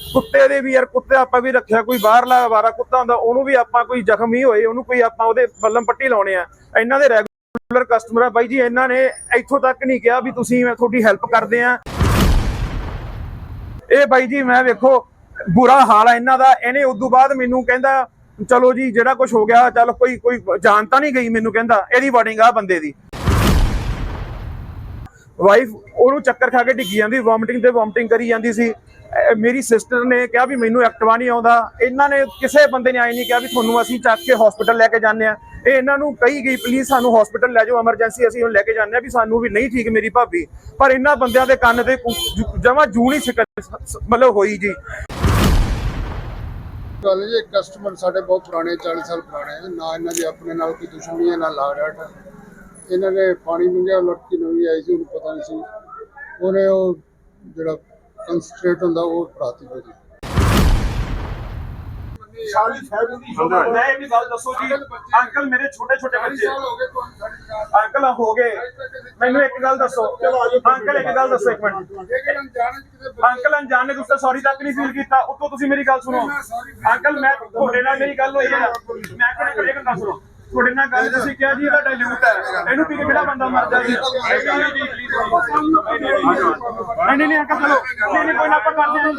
ਕੁੱਤੇ ਦੇ ਵੀ ਯਾਰ, ਕੁੱਤੇ ਆਪਾਂ ਵੀ ਰੱਖਿਆ, ਕੋਈ ਬਾਹਰਲਾ ਵਾਰਾ ਕੁੱਤਾ ਹੁੰਦਾ, ਉਹਨੂੰ ਵੀ ਆਪਾਂ ਕੋਈ ਜ਼ਖਮੀ ਹੋਏ, ਉਹਨੂੰ ਕੋਈ ਆਪਾਂ ਉਹਦੇ ਬੱਲਮ ਪੱਟੀ ਲਾਉਣੇ ਆ। ਇਹਨਾਂ ਦੇ ਰੈਗੂਲਰ ਕਸਟਮਰ ਆ ਬਾਈ ਜੀ, ਇਹਨਾਂ ਨੇ ਇੱਥੋਂ ਤੱਕ ਨਹੀਂ ਕਿਹਾ ਵੀ ਤੁਸੀਂ, ਮੈਂ ਤੁਹਾਡੀ ਹੈਲਪ ਕਰਦੇ ਆ। ਇਹ ਬਾਈ ਜੀ, ਮੈਂ ਵੇਖੋ, ਬੁਰਾ ਹਾਲ ਆ ਇਹਨਾਂ ਦਾ। ਇਹਨੇ ਉਦੋਂ ਬਾਅਦ ਮੈਨੂੰ ਕਹਿੰਦਾ, ਚਲੋ ਜੀ, ਜਿਹੜਾ ਕੁਝ ਹੋ ਗਿਆ, ਚੱਲ ਕੋਈ ਕੋਈ ਜਾਨ ਤਾਂ ਨਹੀਂ ਗਈ ਮੈਨੂੰ ਕਹਿੰਦਾ, ਇਹਦੀ ਵਾਰਨਿੰਗ ਆ ਬੰਦੇ ਦੀ। ਵਾਈਫ ਉਹਨੂੰ ਚੱਕਰ ਖਾ ਕੇ ਡਿੱਗੀ ਜਾਂਦੀ ਵੋਮਿਟਿੰਗ ਤੇ ਵੋਮਿਟਿੰਗ ਕਰੀ ਜਾਂਦੀ ਸੀ। ਮੇਰੀ ਸਿਸਟਰ ਨੇ ਕਿਹਾ ਵੀ ਮੈਨੂੰ ਐਕਟਿਵਾ ਨਹੀਂ ਆਉਂਦਾ। ਇਹਨਾਂ ਨੇ ਕਿਸੇ ਬੰਦੇ ਨੇ ਆਈ ਨਹੀਂ ਕਿਹਾ ਵੀ ਤੁਹਾਨੂੰ ਅਸੀਂ ਚੱਕ ਕੇ ਹਸਪੀਟਲ ਲੈ ਕੇ ਜਾਂਦੇ ਆ ਇਹ ਇਹਨਾਂ ਨੂੰ ਕਹੀ ਗਈ ਪਲੀਜ਼ ਸਾਨੂੰ ਹਸਪੀਟਲ ਲੈ ਜਾਓ ਐਮਰਜੈਂਸੀ ਅਸੀਂ ਹੁਣ ਲੈ ਕੇ ਜਾਂਦੇ ਆ ਵੀ ਸਾਨੂੰ ਵੀ ਨਹੀਂ ਠੀਕ ਮੇਰੀ ਭਾਬੀ। ਪਰ ਇਹਨਾਂ ਬੰਦਿਆਂ ਦੇ ਕੰਨ ਤੇ ਜਮਾ ਜੂਣੀ ਨਹੀਂ ਮਤਲਬ ਹੋਈ ਜੀ। ਗੱਲ ਜੀ ਕਸਟਮਰ ਸਾਡੇ ਬਹੁਤ ਪੁਰਾਣੇ 40 ਸਾਲ ਪੁਰਾਣੇ ਨਾ ਇਹਨਾਂ ਦੀ ਆਪਣੇ ਨਾਲ ਕੋਈ ਦੁਸ਼ਮਣੀ ਹੈ, ਨਾ ਲਾਗ ਇਹਨਾਂ ਨੇ ਪਾਣੀ ਮੰਗਿਆ ਲੜਕੀ ਨਵੀਂ ਆਈ ਸੀ ਉਹਨੂੰ ਪਤਾ ਨਹੀਂ ਸੀ। ਉਹਨੇ ਉਹ ਜਿਹੜਾ ਕੰਸਟ੍ਰੇਟ ਹੁੰਦਾ ਉਹ ਪ੍ਰਾਤੀ ਹੋਈ ਮੈਂ ਇਹ ਵੀ ਗੱਲ ਦੱਸੋ ਜੀ ਅੰਕਲ ਮੇਰੇ ਛੋਟੇ ਛੋਟੇ ਬੱਚੇ। ਅੰਕਲ ਹੋ ਗਏ। ਮੈਨੂੰ ਇੱਕ ਗੱਲ ਦੱਸੋ। ਅੰਕਲ ਇੱਕ ਗੱਲ ਦੱਸੋ ਇੱਕ ਮਿੰਟ। ਅੰਕਲ ਅਣਜਾਣ ਤੁਸੀਂ ਸੌਰੀ ਤੱਕ ਨਹੀਂ ਫੀਲ ਕੀਤਾ। ਉੱਤੋਂ ਤੁਸੀਂ ਮੇਰੀ ਗੱਲ ਸੁਣੋ। ਅੰਕਲ ਮੈਂ ਤੁਹਾਡੇ ਨਾਲ ਮੇਰੀ ਗੱਲ ਹੋਈ ਹੈ। ਮੈਂ ਕਿਹੜੇ ਇੱਕ ਗੱਲ ਸੁਣੋ? ਤੁਹਾਡੇ ਨਾਲ ਗੱਲ ਤੁਸੀਂ ਕਿਹਾ ਜੀ ਇਹਦਾ ਡਾਇਲੂਟ ਹੈ। ਇਹਨੂੰ ਪੀ ਕੇ ਕਿਹੜਾ ਬੰਦਾ ਮਰ ਜਾ ਜੀ ਨਹੀਂ ਨਹੀਂ ਨਹੀਂ ਅੰਕਲ ਚਲੋ। ਨਹੀਂ ਨਹੀਂ ਕੋਈ ਨਾ ਆਪਾਂ ਕਰਦੇ ਹਾਂ।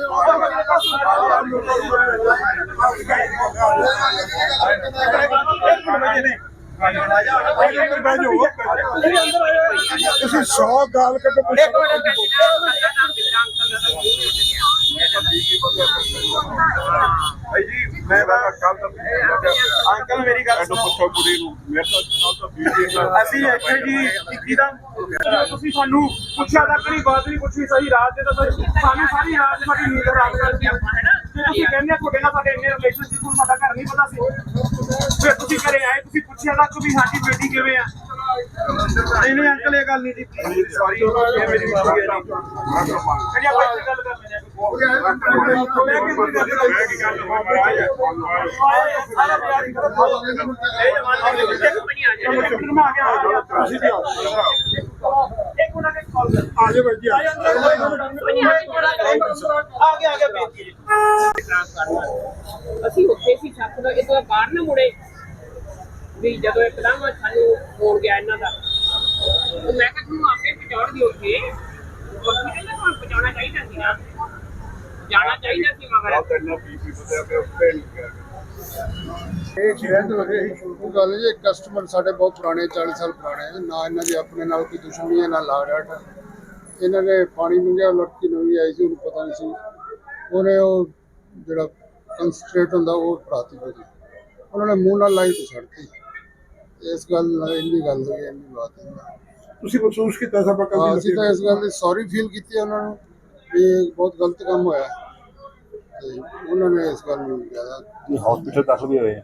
ਇੱਕ ਮਿੰਟ ਬੈਠੇ ਨੇ ਤੁਸੀਂ 100 ਗਾਲ ਕੱਢ। ਇੱਕ ਮਿੰਟ ਭਾਈ ਜੀ ਮੈਂ ਕੱਲ ਤੱਕ ਅੰਕਲ ਮੇਰੀ ਗੱਲ ਸੁਣੋ। ਪੁੱਛੋ ਕੁੜੀ ਨੂੰ ਮੇਰੇ ਨਾਲ ਤਾਂ ਵੀਡੀਓ ਅਸੀਂ ਇੱਥੇ ਜੀ ਇੱਕੀ ਦਾ। ਤੁਸੀਂ ਸਾਨੂੰ ਪੁੱਛਿਆ ਤੱਕ ਨਹੀਂ ਬਾਤ ਨਹੀਂ ਪੁੱਛੀ ਸਹੀ ਰਾਤ ਦੇ ਤਾਂ ਸਾਨੂੰ ਸਾਰੀ ਰਾਤ ਸਾਡੀ ਨੀਂਦ ਖਰਾਬ ਕਰਦੀ ਆ ਤੁਸੀਂ ਕਹਿੰਦੇ ਆ ਤੁਹਾਡੇ ਨਾਲ ਸਾਡੇ ਇੰਨੇ ਰਿਲੇਸ਼ਨਸ਼ਿਪ ਨੂੰ ਸਾਡਾ ਘਰ ਨਹੀਂ ਪਤਾ ਸੀ। ਫਿਰ ਤੁਸੀਂ ਘਰੇ ਆਏ ਤੁਸੀਂ ਪੁੱਛਿਆ ਤੱਕ ਵੀ ਸਾਡੀ ਬੇਟੀ ਕਿਵੇਂ ਆ। ਨਹੀਂ ਨਹੀਂ ਅੰਕਲ ਇਹ ਗੱਲ ਨਹੀਂ ਜੀ ਸੌਰੀ ਇਹ ਮੇਰੀ ਮਾਫੀ ਹੈ ਜੀ ਜਿਹੜੀ ਆਪਾਂ ਗੱਲ ਕਰ ਲੈਂਦੇ ਆ ਆਜੇ ਭਾਈ ਜੀ ਅਸੀਂ ਉੱਥੇ ਸੀ, ਛੱਤ ਤੋਂ ਇਹ ਤੋਂ ਬਾਹਰ ਨਾ ਮੁੜੇ। ਵੀ ਜਦੋਂ ਇੱਕਦਮ ਸਾਨੂੰ ਫੋਨ ਗਿਆ ਇਹਨਾਂ ਦਾ। ਉਹ ਮੈਂ ਕਿਹਾ ਤੁਹਾਨੂੰ ਆਪੇ ਪਹੁੰਚਾਉਣ ਦੀ ਉੱਥੇ। ਹਸਪੀਟਲ ਨੂੰ ਪਹੁੰਚਾਉਣਾ ਚਾਹੀਦਾ ਸੀ ਨਾ ਜਾਣਾ ਚਾਹੀਦਾ ਸੀ ਮਗਰ। ਕਰਨਾ ਬੀਬੀ ਬਤਾ ਕੇ ਉੱਤੇ ਨਹੀਂ ਗਿਆ। ਇਹ ਹੋ ਰਹੀ ਹੈ ਗੱਲ ਜੀ ਕਸਟਮਰ ਸਾਡੇ ਬਹੁਤ ਪੁਰਾਣੇ 40 ਸਾਲ ਪੁਰਾਣੇ ਹੈ ਨਾ ਇਹਨਾਂ ਦੀ ਆਪਣੇ ਨਾਲ ਕੋਈ ਦੁਸ਼ਮਣੀ ਹੈ ਨਾ ਹੈ ਇਹਨਾਂ ਨੇ ਪਾਣੀ ਮੰਗਿਆ ਲੜਕੀ ਨਵੀਂ ਆਈ ਸੀ ਉਹਨੂੰ ਪਤਾ ਨਹੀਂ ਸੀ। ਉਹਨੇ ਉਹ ਜਿਹੜਾ ਕੰਸਟ੍ਰੇਟ ਹੁੰਦਾ ਉਹ ਪ੍ਰਾਤੀ ਹੋਈ ਉਹਨਾਂ ਨੇ ਮੂੰਹ ਨਾਲ ਲਾਈ ਤੇ ਛੱਡਤੀ ਇਸ ਗੱਲ ਨਾਲ ਇੰਨੀ ਗੱਲ ਹੋਈ ਇੰਨੀ ਬਾਤ ਹੈ ਤੁਸੀਂ ਮਹਿਸੂਸ ਕੀਤਾ ਹਾਂ, ਅਸੀਂ ਤਾਂ ਇਸ ਗੱਲ ਦੀ ਸੌਰੀ ਫੀਲ ਕੀਤੀ ਹੈ ਉਹਨਾਂ ਨੂੰ ਵੀ ਬਹੁਤ ਗਲਤ ਕੰਮ ਹੋਇਆ। ਤੇ ਉਹਨਾਂ ਨੇ ਇਸ ਗੱਲ ਨੂੰ ਜ਼ਿਆਦਾ ਹਸਪੀਟਲ ਦਾਖਲ ਵੀ ਹੋਏ